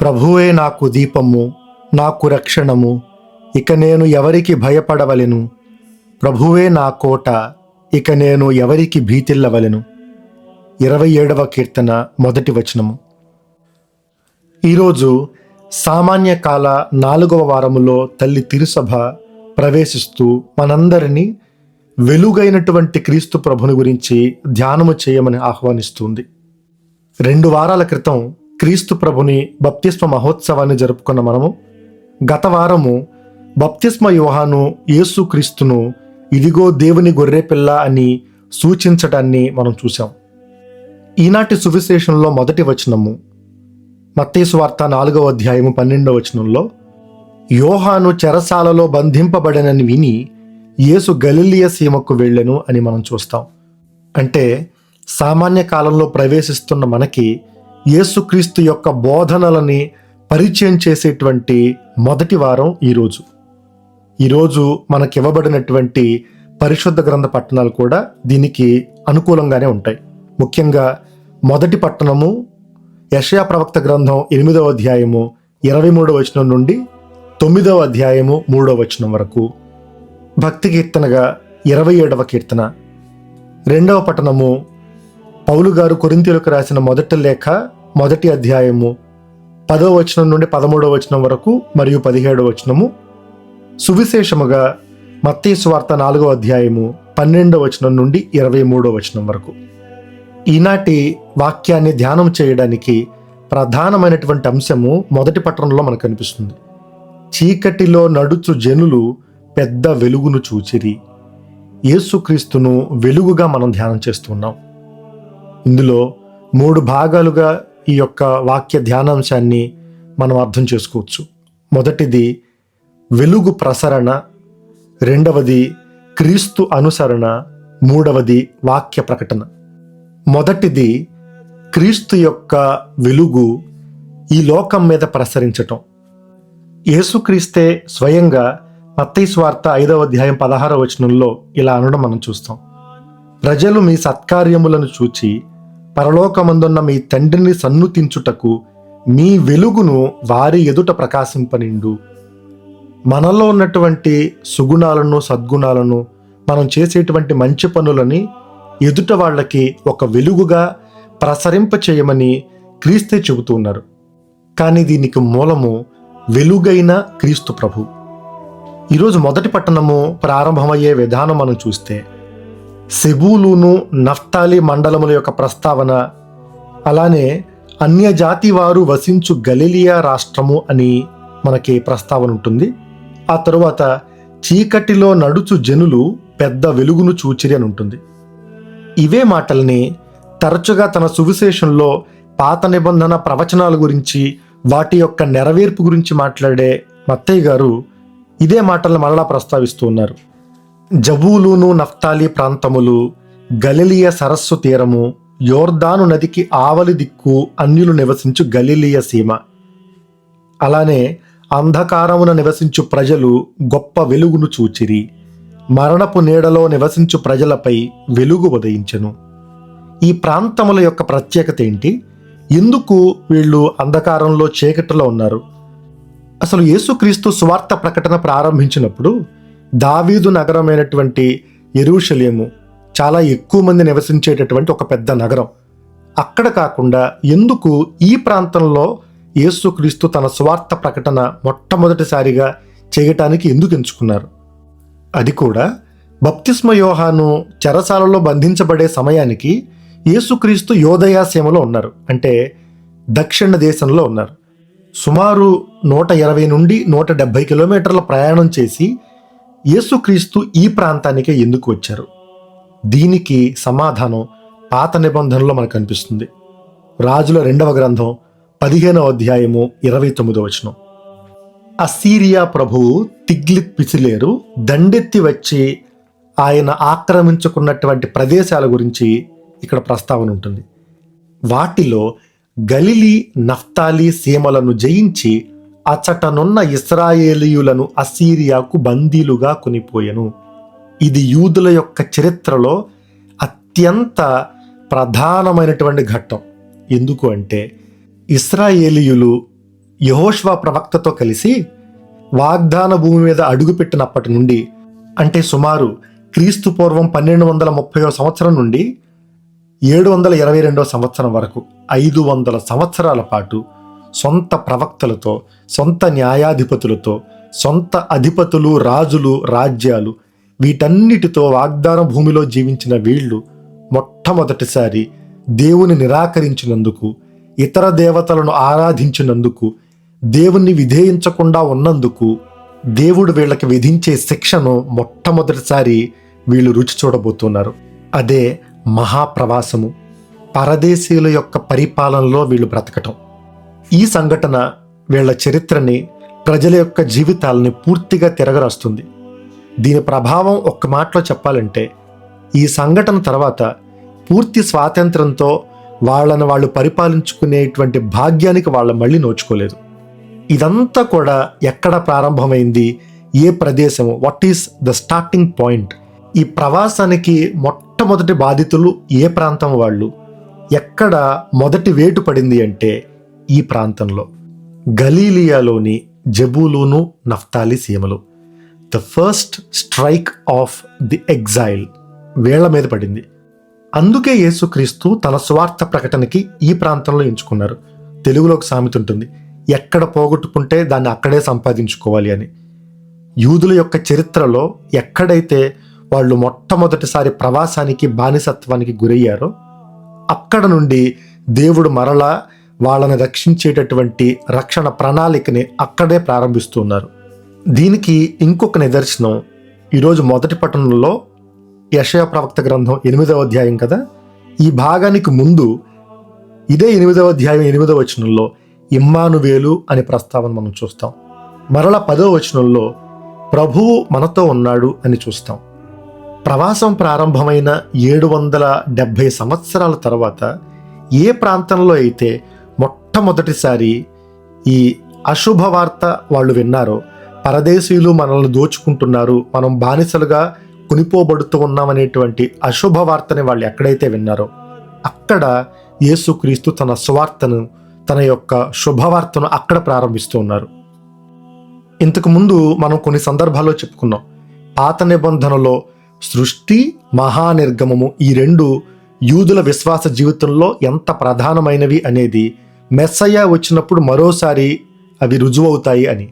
ప్రభువే నాకు దీపము నాకు రక్షణము ఇక నేను ఎవరికి భయపడవలెను? ప్రభువే నా కోట ఇక నేను ఎవరికి భీతిల్లవలెను? ఇరవై ఏడవ కీర్తన మొదటి వచనము. ఈరోజు సామాన్య కాల నాలుగవ వారములో తల్లి తిరుసభ ప్రవేశిస్తూ మనందరినీ వెలుగైనటువంటి క్రీస్తు ప్రభుని గురించి ధ్యానము చేయమని ఆహ్వానిస్తుంది. రెండు వారాల క్రితం క్రీస్తు ప్రభుని బప్తిస్మ మహోత్సవాన్ని జరుపుకున్న మనము గత వారము బప్తిస్మ యోహాను యేసు క్రీస్తును ఇదిగో దేవుని గొర్రెపిల్ల అని సూచించటాన్ని మనం చూసాం ఈనాటి సువిశేషంలో మొదటి వచనము మత్తేసు వార్త నాలుగవ అధ్యాయము పన్నెండవ వచనంలో యోహాను చెరసాలలో బంధింపబడనని విని యేసు గలిలియ సీమకు వెళ్ళెను అని మనం చూస్తాం. అంటే సామాన్య కాలంలో ప్రవేశిస్తున్న మనకి యేసుక్రీస్తు యొక్క బోధనలని పరిచయం చేసేటువంటి మొదటి వారం ఈరోజు ఈరోజు మనకి ఇవ్వబడినటువంటి పరిశుద్ధ గ్రంథ పట్టణాలు కూడా దీనికి అనుకూలంగానే ఉంటాయి. ముఖ్యంగా మొదటి పట్టణము యషయా ప్రవక్త గ్రంథం ఎనిమిదవ అధ్యాయము ఇరవై మూడవ వచనం నుండి తొమ్మిదవ అధ్యాయము మూడవ వచనం వరకు. భక్తి కీర్తనగా ఇరవై ఏడవ కీర్తన. రెండవ పట్టణము పౌలు గారు కొరింతీలకు రాసిన మొదటి లేఖ మొదటి అధ్యాయము పదవ వచనం నుండి పదమూడవ వచనం వరకు మరియు పదిహేడవ వచనము. సువిశేషముగా మత్తీ సువార్త నాలుగో అధ్యాయము పన్నెండవ వచనం నుండి ఇరవై మూడో వచనం వరకు. ఈనాటి వాక్యాన్ని ధ్యానం చేయడానికి ప్రధానమైనటువంటి అంశము మొదటి పట్టణంలో మనకు కనిపిస్తుంది. చీకటిలో నడుచు జనులు పెద్ద వెలుగును చూచిరి. యేసుక్రీస్తును వెలుగుగా మనం ధ్యానం చేస్తున్నాం ఇందులో మూడు భాగాలుగా ఈ యొక్క వాక్య ధ్యానాంశాన్ని మనం అర్థం చేసుకోవచ్చు. మొదటిది వెలుగు ప్రసరణ రెండవది క్రీస్తు అనుసరణ మూడవది వాక్య ప్రకటన. మొదటిది క్రీస్తు యొక్క వెలుగు ఈ లోకం మీద ప్రసరించటం. యేసుక్రీస్తే స్వయంగా మత్తయి స్వార్త ఐదవ అధ్యాయం పదహారవ వచనంలో ఇలా అనడం మనం చూస్తాం. ప్రజలు మీ సత్కార్యములను చూచి పరలోకమందున్న మీ తండ్రిని సన్నుతించుటకు మీ వెలుగును వారి ఎదుట ప్రకాశింపనిండు. మనలో ఉన్నటువంటి సుగుణాలను సద్గుణాలను మనం చేసేటువంటి మంచి పనులని ఎదుట వాళ్ళకి ఒక వెలుగుగా ప్రసరింప చేయమని క్రీస్తే చెబుతూ ఉన్నారు కానీ దీనికి మూలము వెలుగైన క్రీస్తు ప్రభు. ఈరోజు మొదటి పట్టణము ప్రారంభమయ్యే విధానం మనం చూస్తే సెబూలును నఫ్తాలి మండలముల యొక్క ప్రస్తావన అలానే అన్యజాతి వారు వసించు గలిలియా రాష్ట్రము అని మనకి ప్రస్తావన ఉంటుంది. ఆ తరువాత చీకటిలో నడుచు జనులు పెద్ద వెలుగును చూచిరి అని ఉంటుంది. ఇవే మాటల్ని తరచుగా తన సువిశేషంలో పాత నిబంధన ప్రవచనాల గురించి వాటి యొక్క నెరవేర్పు గురించి మాట్లాడే మత్తయ్య గారు ఇదే మాటలను మరలా ప్రస్తావిస్తూ ఉన్నారు. జబూలును నఫ్తాలి ప్రాంతములు గలిలియ సరస్సు తీరము యోర్దాను నదికి ఆవలి దిక్కు అన్యులు నివసించు గలిలియ సీమ. అలానే అంధకారమున నివసించు ప్రజలు గొప్ప వెలుగును చూచిరి. మరణపు నీడలో నివసించు ప్రజలపై వెలుగు ఉదయించెను. ఈ ప్రాంతముల యొక్క ప్రత్యేకత ఏంటి? ఎందుకు వీళ్ళు అంధకారంలో చీకటిలో ఉన్నారు? అసలు యేసుక్రీస్తు స్వార్థ ప్రకటన ప్రారంభించినప్పుడు దావీదు నగరమైనటువంటి ఎరుషలేము చాలా ఎక్కువ మంది నివసించేటటువంటి ఒక పెద్ద నగరం. అక్కడ కాకుండా ఎందుకు ఈ ప్రాంతంలో యేసుక్రీస్తు తన స్వార్థ ప్రకటన మొట్టమొదటిసారిగా చేయటానికి ఎందుకు ఎంచుకున్నారు? అది కూడా బప్తిస్మ యోహాను చెరసాలలో బంధించబడే సమయానికి యేసుక్రీస్తు యోదయాసీమలో ఉన్నారు. అంటే దక్షిణ దేశంలో ఉన్నారు. సుమారు నూట ఇరవై నుండి నూట డెబ్భై కిలోమీటర్ల ప్రయాణం చేసి యేసుక్రీస్తు ఈ ప్రాంతానికే ఎందుకు వచ్చారు? దీనికి సమాధానం పాత నిబంధనలో మనకు కనిపిస్తుంది. రాజుల రెండవ గ్రంథం పదిహేనవ అధ్యాయము ఇరవై తొమ్మిదవ వచనం. అసీరియా ప్రభువు తిగ్లిత్ పిసిలేరు దండెత్తి వచ్చి ఆయన ఆక్రమించుకున్నటువంటి ప్రదేశాల గురించి ఇక్కడ ప్రస్తావన ఉంటుంది. వాటిలో గలిలి నఫ్తాలి సీమలను జయించి అచ్చటనున్న ఇస్రాయేలీయులను అసీరియాకు బందీలుగా కొనిపోయెను. ఇది యూదుల యొక్క చరిత్రలో అత్యంత ప్రధానమైనటువంటి ఘట్టం. ఎందుకు అంటే ఇస్రాయేలీయులు యహోష్వా ప్రవక్తతో కలిసి వాగ్దాన భూమి మీద అడుగుపెట్టినప్పటి నుండి అంటే సుమారు క్రీస్తు పూర్వం పన్నెండు వందల ముప్పయో సంవత్సరం నుండి ఏడు వందల ఇరవై రెండో సంవత్సరం వరకు ఐదు వందల సంవత్సరాల పాటు సొంత ప్రవక్తలతో సొంత న్యాయాధిపతులతో సొంత అధిపతులు రాజులు రాజ్యాలు వీటన్నిటితో వాగ్దాన భూమిలో జీవించిన వీళ్ళు మొట్టమొదటిసారి దేవుని నిరాకరించినందుకు ఇతర దేవతలను ఆరాధించినందుకు దేవుణ్ణి విధేయించకుండా ఉన్నందుకు దేవుడు వీళ్ళకి విధించే శిక్షను మొట్టమొదటిసారి వీళ్ళు రుచి చూడబోతున్నారు. అదే మహాప్రవాసము. పరదేశీయుల యొక్క పరిపాలనలో వీళ్ళు బ్రతకటం. ఈ సంఘటన వీళ్ళ చరిత్రని ప్రజల యొక్క జీవితాలని పూర్తిగా తిరగరాస్తుంది. దీని ప్రభావం ఒక్క మాటలో చెప్పాలంటే ఈ సంఘటన తర్వాత పూర్తి స్వాతంత్రంతో వాళ్ళని వాళ్ళు పరిపాలించుకునేటువంటి భాగ్యానికి వాళ్ళ మళ్ళీ నోచుకోలేదు. ఇదంతా కూడా ఎక్కడ ప్రారంభమైంది ఏ ప్రదేశం what is the starting point ఈ ప్రవాసానికి మొట్టమొదటి బాధితులు ఏ ప్రాంతం వాళ్ళు? ఎక్కడ మొదటి వేటు పడింది అంటే ఈ ప్రాంతంలో గలీలియాలోని జబూలూను Naphtali సీమలు. The first strike of the exile వేళ్ళ మీద పడింది. అందుకే యేసుక్రీస్తు తన స్వార్థ ప్రకటనకి ఈ ప్రాంతంలో ఎంచుకున్నారు. తెలుగులో ఒక సామెత ఉంటుంది ఎక్కడ పోగొట్టుకుంటే దాన్ని అక్కడే సంపాదించుకోవాలి అని. యూదుల యొక్క చరిత్రలో ఎక్కడైతే వాళ్ళు మొట్టమొదటిసారి ప్రవాసానికి బానిసత్వానికి గురయ్యారో అక్కడ నుండి దేవుడు మరలా వాళ్ళని రక్షించేటటువంటి రక్షణ ప్రణాళికని అక్కడే ప్రారంభిస్తున్నారు. దీనికి ఇంకొక నిదర్శనం ఈరోజు మొదటి పట్టణంలో యషయ ప్రవక్త గ్రంథం ఎనిమిదవ అధ్యాయం కదా? ఈ భాగానికి ముందు ఇదే ఎనిమిదవ అధ్యాయం ఎనిమిదవ వచనంలో ఇమ్మానువేలు అనే ప్రస్తావన మనం చూస్తాం. మరల పదో వచనంలో ప్రభువు మనతో ఉన్నాడు అని చూస్తాం. ప్రవాసం ప్రారంభమైన ఏడు వందల డెబ్భై సంవత్సరాల తర్వాత ఏ ప్రాంతంలో అయితే మొట్టమొదటిసారి ఈ అశుభ వార్త వాళ్ళు విన్నారో. పరదేశీయులు మనల్ని దోచుకుంటున్నారు. మనం బానిసలుగా కొనిపోబడుతూ ఉన్నామనేటువంటి అశుభ వార్తని వాళ్ళు ఎక్కడైతే విన్నారో అక్కడ యేసుక్రీస్తు తన సువార్తను తన యొక్క శుభవార్తను అక్కడ ప్రారంభిస్తూ ఉన్నారు. ఇంతకుముందు మనం కొన్ని సందర్భాల్లో చెప్పుకున్నాం. పాత నిబంధనలో సృష్టి మహానిర్గమము ఈ రెండు యూదుల విశ్వాస జీవితంలో ఎంత ప్రధానమైనవి అనేది మెస్సయ్య వచ్చినప్పుడు మరోసారి అవి రుజువవుతాయి అని.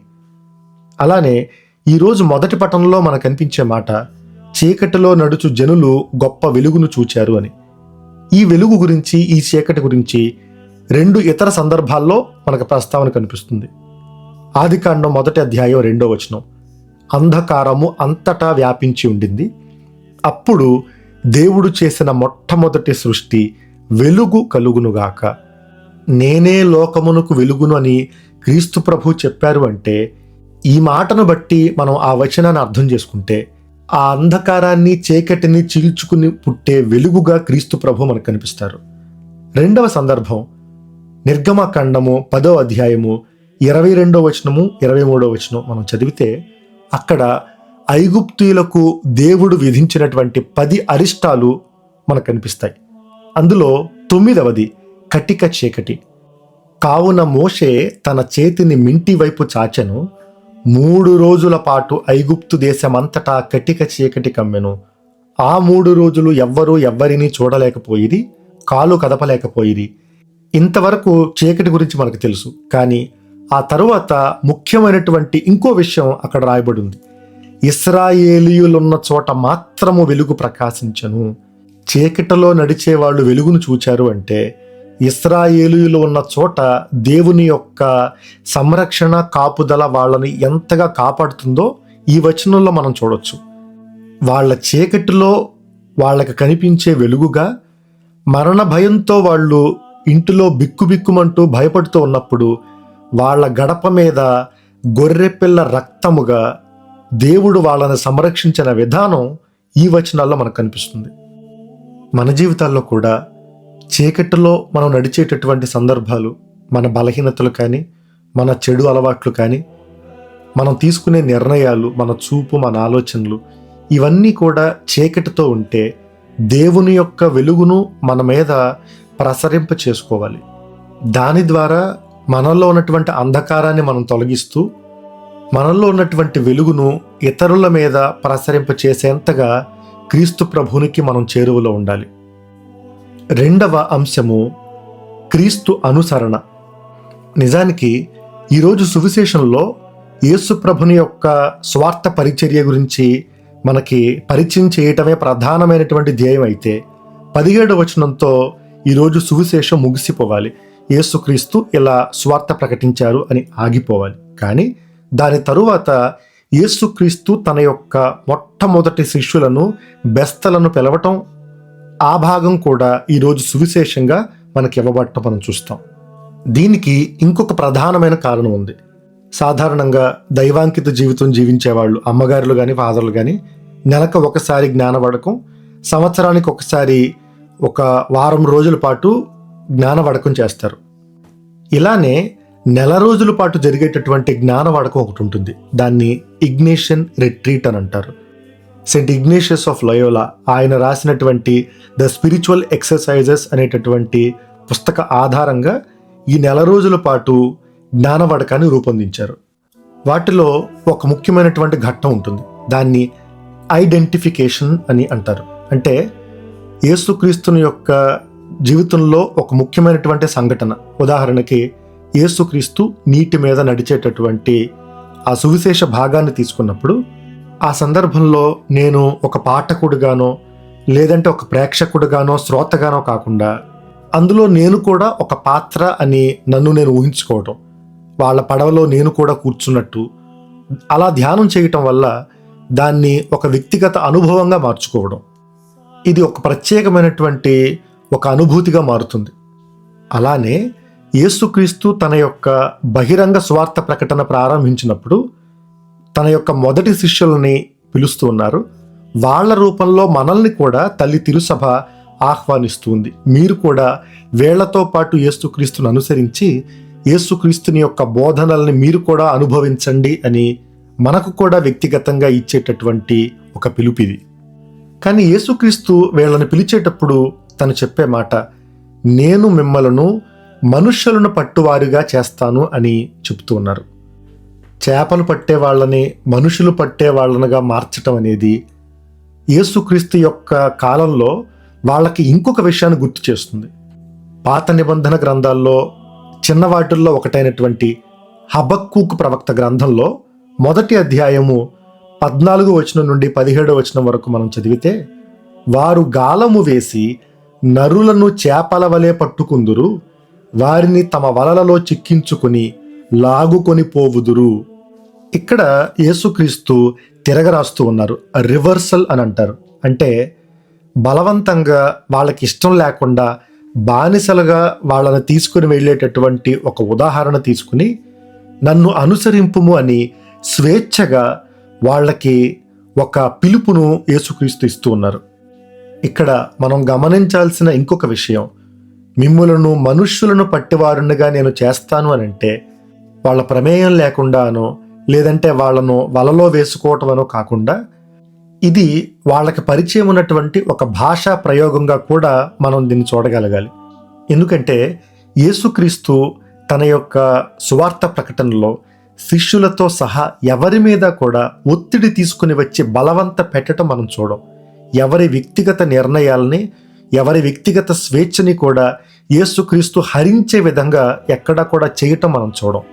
అలానే ఈరోజు మొదటి పటంలో మనకు కనిపించే మాట చీకటిలో నడుచు జనులు గొప్ప వెలుగును చూచారు అని. ఈ వెలుగు గురించి ఈ చీకటి గురించి రెండు ఇతర సందర్భాల్లో మనకు ప్రస్తావన కనిపిస్తుంది. ఆదికాండం మొదటి అధ్యాయం రెండో వచనం. అంధకారము అంతటా వ్యాపించి ఉండింది. అప్పుడు దేవుడు చేసిన మొట్టమొదటి సృష్టి వెలుగు కలుగునుగాక. నేనే లోకమునకు వెలుగును అని క్రీస్తు ప్రభు చెప్పారు అంటే ఈ మాటను బట్టి మనం ఆ వచనాన్ని అర్థం చేసుకుంటే ఆ అంధకారాన్ని చీకటిని చీల్చుకుని పుట్టే వెలుగుగా క్రీస్తు ప్రభు మనకు కనిపిస్తారు. రెండవ సందర్భం నిర్గమకాండము పదో అధ్యాయము ఇరవై రెండో వచనము ఇరవై మూడో వచనం మనం చదివితే అక్కడ ఐగుప్తీయులకు దేవుడు విధించినటువంటి పది అరిష్టాలు మనకు కనిపిస్తాయి. అందులో తొమ్మిదవది కటిక చీకటి. కావున మోషే తన చేతిని మింటి వైపు చాచెను మూడు రోజుల పాటు ఐగుప్తు దేశమంతటా కటిక చీకటి కమ్మెను. ఆ మూడు రోజులు ఎవ్వరూ ఎవ్వరినీ చూడలేకపోయిది కాలు కదపలేకపోయిది ఇంతవరకు చీకటి గురించి మనకు తెలుసు కానీ ఆ తరువాత ముఖ్యమైనటువంటి ఇంకో విషయం అక్కడ రాయబడి ఉంది ఇస్రాయేలీయులున్న చోట మాత్రము వెలుగు ప్రకాశించను. చీకటిలో నడిచే వాళ్ళు వెలుగును చూచారు అంటే ఇస్రాయేలీయులు ఉన్న చోట దేవుని యొక్క సంరక్షణ కాపుదల వాళ్ళని ఎంతగా కాపాడుతుందో ఈ వచనంలో మనం చూడొచ్చు. వాళ్ళ చీకటిలో వాళ్ళకి కనిపించే వెలుగుగా మరణ భయంతో వాళ్ళు ఇంటిలో బిక్కుబిక్కుమంటూ భయపడుతూ ఉన్నప్పుడు వాళ్ళ గడప మీద గొర్రెపిల్ల రక్తముగా దేవుడు వాళ్ళని సంరక్షించిన విధానం ఈ వచనాల్లో మనకు కనిపిస్తుంది. మన జీవితాల్లో కూడా చీకటిలో మనం నడిచేటటువంటి సందర్భాలు మన బలహీనతలు కానీ మన చెడు అలవాట్లు కానీ మనం తీసుకునే నిర్ణయాలు మన చూపు మన ఆలోచనలు ఇవన్నీ కూడా చీకటితో ఉంటే దేవుని యొక్క వెలుగును మన మీద ప్రసరింప చేసుకోవాలి. దాని ద్వారా మనలో ఉన్నటువంటి అంధకారాన్ని మనం తొలగిస్తూ మనలో ఉన్నటువంటి వెలుగును ఇతరుల మీద ప్రసరింప చేసేంతగా క్రీస్తు ప్రభునికి మనం చేరువలో ఉండాలి. రెండవ అంశము క్రీస్తు అనుసరణ. నిజానికి ఈరోజు సువిశేషంలో యేసు ప్రభుని యొక్క స్వార్థ పరిచర్య గురించి మనకి పరిచయం చేయటమే ప్రధానమైనటువంటి ధ్యేయం అయితే పదిహేడు వచనంతో ఈరోజు సువిశేషం ముగిసిపోవాలి. యేసుక్రీస్తు ఇలా స్వార్థ ప్రకటించారు అని ఆగిపోవాలి. కానీ దాని తరువాత యేసుక్రీస్తు తన యొక్క మొట్టమొదటి శిష్యులను బెస్తలను పిలవటం ఆ భాగం కూడా ఈరోజు సువిశేషంగా మనకి ఇవ్వబడటం మనం చూస్తాం. దీనికి ఇంకొక ప్రధానమైన కారణం ఉంది. సాధారణంగా దైవాంకిత జీవితం జీవించేవాళ్ళు అమ్మగారులు కానీ ఫాదర్లు కానీ నెలకు ఒకసారి జ్ఞానవడకం సంవత్సరానికి ఒకసారి ఒక వారం రోజుల పాటు జ్ఞానవడకం చేస్తారు. ఇలానే నెల రోజుల పాటు జరిగేటటువంటి జ్ఞానవడకం ఒకటి ఉంటుంది. దాన్ని ఇగ్నేషన్ రిట్రీట్ అని అంటారు. సెయింట్ ఇగ్నేషియస్ ఆఫ్ లయోలా ఆయన రాసినటువంటి ద స్పిరిచువల్ ఎక్సర్సైజెస్ అనేటటువంటి పుస్తక ఆధారంగా ఈ నెల రోజుల పాటు జ్ఞానవడకాన్ని రూపొందించారు. వాటిలో ఒక ముఖ్యమైనటువంటి ఘట్టం ఉంటుంది. దాన్ని ఐడెంటిఫికేషన్ అని అంటారు. అంటే యేసుక్రీస్తుని యొక్క జీవితంలో ఒక ముఖ్యమైనటువంటి సంఘటన. ఉదాహరణకి యేసుక్రీస్తు నీటి మీద నడిచేటటువంటి ఆ సువిశేష భాగాన్ని తీసుకున్నప్పుడు ఆ సందర్భంలో నేను ఒక పాఠకుడుగానో లేదంటే ఒక ప్రేక్షకుడుగానో శ్రోతగానో కాకుండా అందులో నేను కూడా ఒక పాత్ర అని నన్ను నేను ఊహించుకోవటం వాళ్ళ పడవలో నేను కూడా కూర్చున్నట్టు అలా ధ్యానం చేయటం వల్ల దాన్ని ఒక వ్యక్తిగత అనుభవంగా మార్చుకోవడం. ఇది ఒక ప్రత్యేకమైనటువంటి ఒక అనుభూతిగా మారుతుంది. అలానే యేసుక్రీస్తు తన యొక్క బహిరంగ స్వార్థ ప్రకటన ప్రారంభించినప్పుడు తన యొక్క మొదటి శిష్యులని పిలుస్తూ ఉన్నారు. వాళ్ళ రూపంలో మనల్ని కూడా తల్లి తిరుసభ ఆహ్వానిస్తుంది. మీరు కూడా వేళ్ళతో పాటు యేసుక్రీస్తుని అనుసరించి యేసుక్రీస్తుని యొక్క బోధనల్ని మీరు కూడా అనుభవించండి అని మనకు కూడా వ్యక్తిగతంగా ఇచ్చేటటువంటి ఒక పిలుపిది కానీ యేసుక్రీస్తు వీళ్ళని పిలిచేటప్పుడు తను చెప్పే మాట నేను మిమ్మలను మనుష్యులను పట్టువారుగా చేస్తాను అని చెప్తూ ఉన్నారు. చేపలు పట్టే వాళ్ళని మనుషులు పట్టే వాళ్ళనుగా మార్చటం అనేది యేసుక్రీస్తు యొక్క కాలంలో వాళ్ళకి ఇంకొక విషయాన్ని గుర్తు చేస్తుంది. పాత నిబంధన గ్రంథాల్లో చిన్నవాటిల్లో ఒకటైనటువంటి హబక్కుకు ప్రవక్త గ్రంథంలో మొదటి అధ్యాయము పద్నాలుగు వచనం నుండి పదిహేడు వచనం వరకు మనం చదివితే వారు గాలము వేసి నరులను చేపల వలె పట్టుకుందురు వారిని తమ వలలలో చిక్కించుకుని లాగుకొని పోవుదురు. ఇక్కడ యేసుక్రీస్తు తిరగరాస్తూ ఉన్నారు. రివర్సల్ అని అంటారు. అంటే బలవంతంగా వాళ్ళకి ఇష్టం లేకుండా బానిసలుగా వాళ్ళని తీసుకుని వెళ్ళేటటువంటి ఒక ఉదాహరణ తీసుకుని నన్ను అనుసరింపుము అని స్వేచ్ఛగా వాళ్ళకి ఒక పిలుపును యేసుక్రీస్తు ఇస్తూ ఉన్నారు. ఇక్కడ మనం గమనించాల్సిన ఇంకొక విషయం. మిమ్ములను మనుష్యులను పట్టివారునిగా నేను చేస్తాను అని అంటే వాళ్ళ ప్రమేయం లేకుండానో లేదంటే వాళ్ళను వలలో వేసుకోవటమనో కాకుండా ఇది వాళ్ళకి పరిచయం ఉన్నటువంటి ఒక భాషా ప్రయోగంగా కూడా మనం దీన్ని చూడగలగాలి. ఎందుకంటే యేసుక్రీస్తు తన యొక్క సువార్త ప్రకటనలో శిష్యులతో సహా ఎవరి మీద కూడా ఒత్తిడి తీసుకుని వచ్చి బలవంత పెట్టడం మనం చూడం. ఎవరి వ్యక్తిగత నిర్ణయాల్ని ఎవరి వ్యక్తిగత స్వేచ్ఛని కూడా యేసుక్రీస్తు హరించే విధంగా ఎక్కడా కూడా చేయటం మనం చూడం.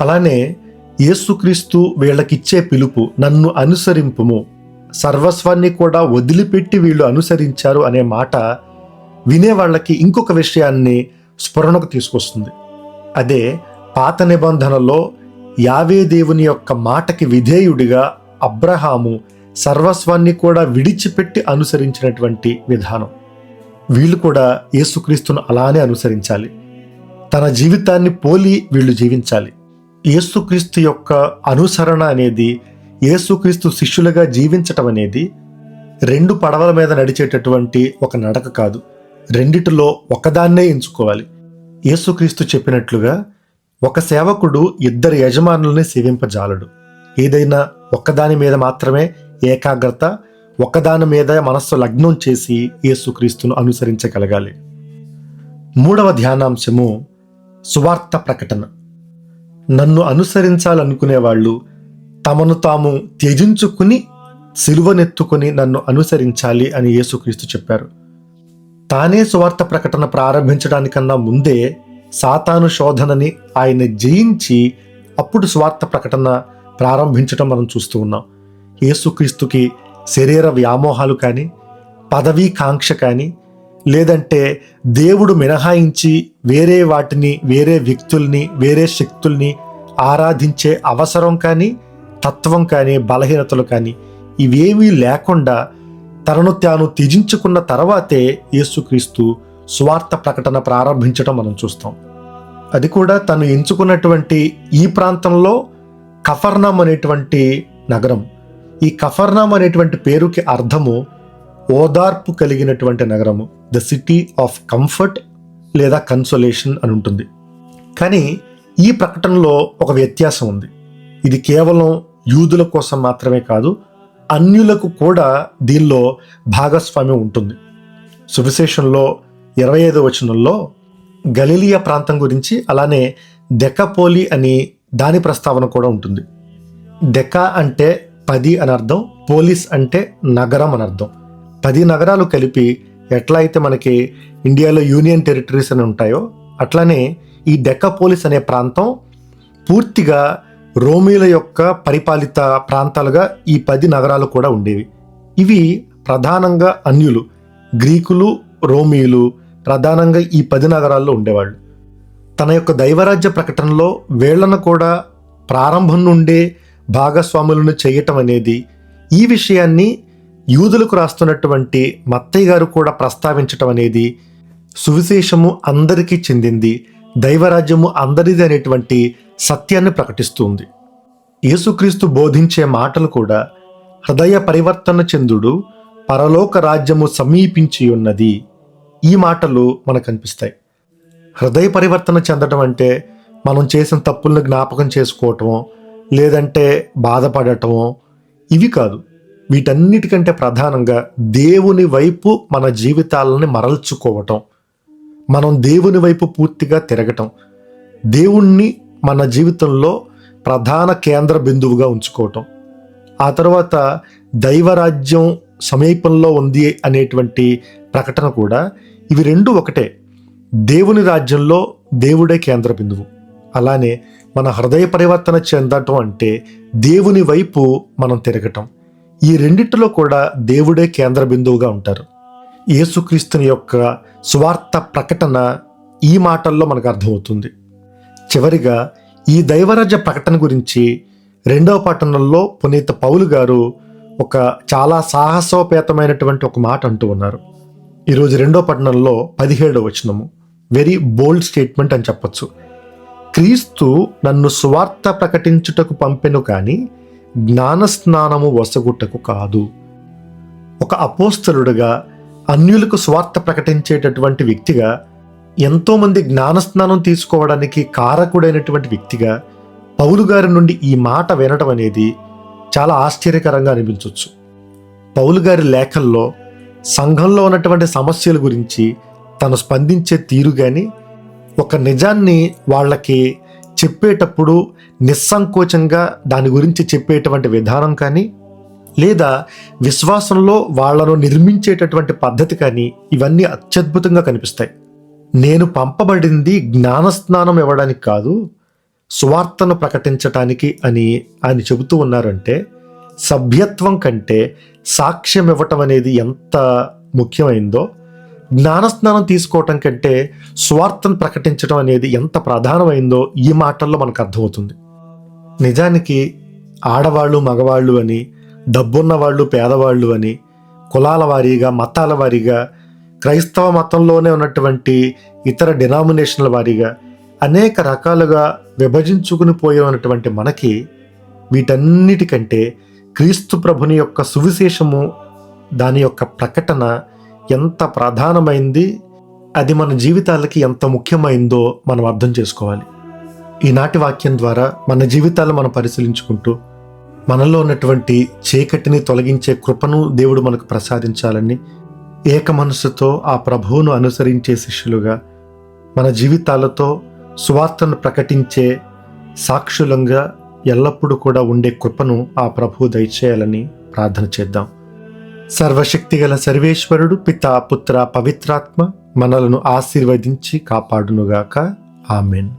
అలానే యేసుక్రీస్తు వీళ్ళకిచ్చే పిలుపు నన్ను అనుసరింపుము. సర్వస్వాన్ని కూడా వదిలిపెట్టి వీళ్ళు అనుసరించారు అనే మాట వినే వాళ్ళకి ఇంకొక విషయాన్ని స్ఫురణకు తీసుకొస్తుంది. అదే పాత నిబంధనలో యావే దేవుని యొక్క మాటకి విధేయుడిగా అబ్రహాము సర్వస్వాన్ని కూడా విడిచిపెట్టి అనుసరించినటువంటి విధానం. వీళ్ళు కూడా యేసుక్రీస్తును అలానే అనుసరించాలి. తన జీవితాన్ని పోలి వీళ్ళు జీవించాలి. యేసుక్రీస్తు యొక్క అనుసరణ అనేది యేసుక్రీస్తు శిష్యులుగా జీవించటం అనేది రెండు పడవల మీద నడిచేటటువంటి ఒక నడక కాదు. రెండిటిలో ఒకదాన్నే ఎంచుకోవాలి. యేసుక్రీస్తు చెప్పినట్లుగా ఒక సేవకుడు ఇద్దరు యజమానుల్ని సేవింపజాలడు. ఏదైనా ఒక్కదాని మీద మాత్రమే ఏకాగ్రత ఒకదాని మీద మనస్సు లగ్నం చేసి యేసుక్రీస్తును అనుసరించగలగాలి. మూడవ ధ్యానాంశము సువార్త ప్రకటన. నన్ను అనుసరించాలనుకునే వాళ్ళు తమను తాము త్యజించుకుని సిలువనెత్తుకుని నన్ను అనుసరించాలి అని యేసుక్రీస్తు చెప్పారు. తానే సువార్త ప్రకటన ప్రారంభించడానికన్నా ముందే సాతాను శోధనని ఆయన జయించి అప్పుడు స్వార్థ ప్రకటన ప్రారంభించడం మనం చూస్తూ ఉన్నాం. యేసుక్రీస్తుకి శరీర వ్యామోహాలు కానీ పదవీ కాంక్ష కానీ లేదంటే దేవుడు మినహాయించి వేరే వాటిని వేరే వ్యక్తుల్ని వేరే శక్తుల్ని ఆరాధించే అవసరం కానీ తత్వం కానీ బలహీనతలు కానీ ఇవేమీ లేకుండా తనను తాను త్యజించుకున్న తర్వాతే యేసుక్రీస్తు స్వార్థ ప్రకటన ప్రారంభించడం మనం చూస్తాం. అది కూడా తను ఎంచుకున్నటువంటి ఈ ప్రాంతంలో కఫర్నామ్ అనేటువంటి నగరం. ఈ కఫర్నం అనేటువంటి పేరుకి అర్థము ఓదార్పు కలిగినటువంటి నగరము. ద సిటీ ఆఫ్ కంఫర్ట్ లేదా కన్సోలేషన్ అని ఉంటుంది. కానీ ఈ ప్రకటనలో ఒక వ్యత్యాసం ఉంది. ఇది కేవలం యూదుల కోసం మాత్రమే కాదు అన్యులకు కూడా దీనిలో భాగస్వామ్యం ఉంటుంది. సువిశేషంలో ఇరవై ఐదో వచనంలో గలీలియా ప్రాంతం గురించి అలానే దెకపోలి అని దాని ప్రస్తావన కూడా ఉంటుంది. డెక అంటే పది అని అర్థం పోలీస్ అంటే నగరం అని అర్థం. పది నగరాలు కలిపి ఎట్లా అయితే మనకి ఇండియాలో యూనియన్ టెరిటరీస్ అని ఉంటాయో అట్లానే ఈ డెక్కపోలిస్ అనే ప్రాంతం పూర్తిగా రోమిల యొక్క పరిపాలిత ప్రాంతాలుగా ఈ పది నగరాలు కూడా ఉండేవి. ఇవి ప్రధానంగా అన్యులు గ్రీకులు రోమిలు ప్రధానంగా ఈ పది నగరాల్లో ఉండేవాళ్ళు. తన యొక్క దైవరాజ్య ప్రకటనలో వేళ్ళను కూడా ప్రారంభం నుండే భాగస్వాములను చేయటం అనేది ఈ విషయాన్ని యూదులకు రాస్తున్నటువంటి మత్తయ్య గారు కూడా ప్రస్తావించటం అనేది సువిశేషము అందరికీ చెందింది దైవరాజ్యము అందరిది అనేటువంటి సత్యాన్ని ప్రకటిస్తుంది. యేసుక్రీస్తు బోధించే మాటలు కూడా హృదయ పరివర్తన చెందుడు పరలోక రాజ్యము సమీపించి ఉన్నది ఈ మాటలు మనకు కనిపిస్తాయి హృదయ పరివర్తన చెందడం అంటే మనం చేసిన తప్పులను జ్ఞాపకం చేసుకోవటమో లేదంటే బాధపడటమో ఇవి కాదు. వీటన్నిటికంటే ప్రధానంగా దేవుని వైపు మన జీవితాలని మరల్చుకోవటం మనం దేవుని వైపు పూర్తిగా తిరగటం దేవుణ్ణి మన జీవితంలో ప్రధాన కేంద్ర బిందువుగా ఉంచుకోవటం ఆ తర్వాత దైవరాజ్యం సమీపంలో ఉంది అనేటువంటి ప్రకటన కూడా ఇవి రెండు ఒకటే. దేవుని రాజ్యంలో దేవుడే కేంద్ర బిందువు. అలానే మన హృదయ పరివర్తన చెందటం అంటే దేవుని వైపు మనం తిరగటం. ఈ రెండిటిలో కూడా దేవుడే కేంద్ర బిందువుగా ఉంటారు. యేసుక్రీస్తుని యొక్క స్వార్థ ప్రకటన ఈ మాటల్లో మనకు అర్థమవుతుంది. చివరిగా ఈ దైవరాజ్య ప్రకటన గురించి రెండవ పట్టణంలో పునీత పౌలు గారు ఒక చాలా సాహసోపేతమైనటువంటి ఒక మాట అంటూ ఉన్నారు. ఈరోజు రెండో పట్టణంలో పదిహేడవ వచనము. వెరీ బోల్డ్ స్టేట్మెంట్ అని చెప్పొచ్చు. క్రీస్తు నన్ను స్వార్థ ప్రకటించుటకు పంపెను కానీ జ్ఞానస్నానము వసగుట్టకు కాదు. ఒక అపోస్తలుడుగా అన్యులకు స్వార్థ ప్రకటించేటటువంటి వ్యక్తిగా ఎంతోమంది జ్ఞానస్నానం తీసుకోవడానికి కారకుడైనటువంటి వ్యక్తిగా పౌలు గారి నుండి ఈ మాట వినటం అనేది చాలా ఆశ్చర్యకరంగా అనిపించవచ్చు పౌలు గారి లేఖల్లో సంఘంలో ఉన్నటువంటి సమస్యల గురించి తను స్పందించే తీరు కానీ ఒక నిజాన్ని వాళ్ళకి చెప్పేటప్పుడు నిస్సంకోచంగా దాని గురించి చెప్పేటువంటి విధానం కానీ లేదా విశ్వాసంలో వాళ్ళను నిర్మించేటటువంటి పద్ధతి కానీ ఇవన్నీ అత్యద్భుతంగా కనిపిస్తాయి. నేను పంపబడింది జ్ఞానస్నానం ఇవ్వడానికి కాదు సువార్తను ప్రకటించటానికి అని ఆయన చెబుతూ ఉన్నారంటే సభ్యత్వం కంటే సాక్ష్యం ఇవ్వటం అనేది ఎంత ముఖ్యమైందో జ్ఞానస్నానం తీసుకోవటం కంటే స్వార్థను ప్రకటించడం అనేది ఎంత ప్రధానమైందో ఈ మాటల్లో మనకు అర్థమవుతుంది. నిజానికి ఆడవాళ్ళు మగవాళ్ళు అని డబ్బున్నవాళ్ళు పేదవాళ్ళు అని కులాల వారీగా మతాల వారీగా క్రైస్తవ మతంలోనే ఉన్నటువంటి ఇతర డినామినేషన్ల వారీగా అనేక రకాలుగా విభజించుకుని పోయి ఉన్నటువంటి మనకి వీటన్నిటికంటే క్రీస్తు ప్రభుని యొక్క సువిశేషము దాని యొక్క ప్రకటన ఎంత ప్రధానమైంది అది మన జీవితాలకి ఎంత ముఖ్యమైందో మనం అర్థం చేసుకోవాలి. ఈనాటి వాక్యం ద్వారా మన జీవితాలు మనం పరిశీలించుకుంటూ మనలో ఉన్నటువంటి చీకటిని తొలగించే కృపను దేవుడు మనకు ప్రసాదించాలని ఏక మనసుతో ఆ ప్రభువును అనుసరించే శిష్యులుగా మన జీవితాలతో సువార్తను ప్రకటించే సాక్షులంగా ఎల్లప్పుడూ కూడా ఉండే కృపను ఆ ప్రభువు దయచేయాలని ప్రార్థన చేద్దాం. సర్వశక్తిగల సర్వేశ్వరుడు పితా పుత్ర పవిత్రాత్మ మనలను ఆశీర్వదించి కాపాడునుగాక. ఆమెన్.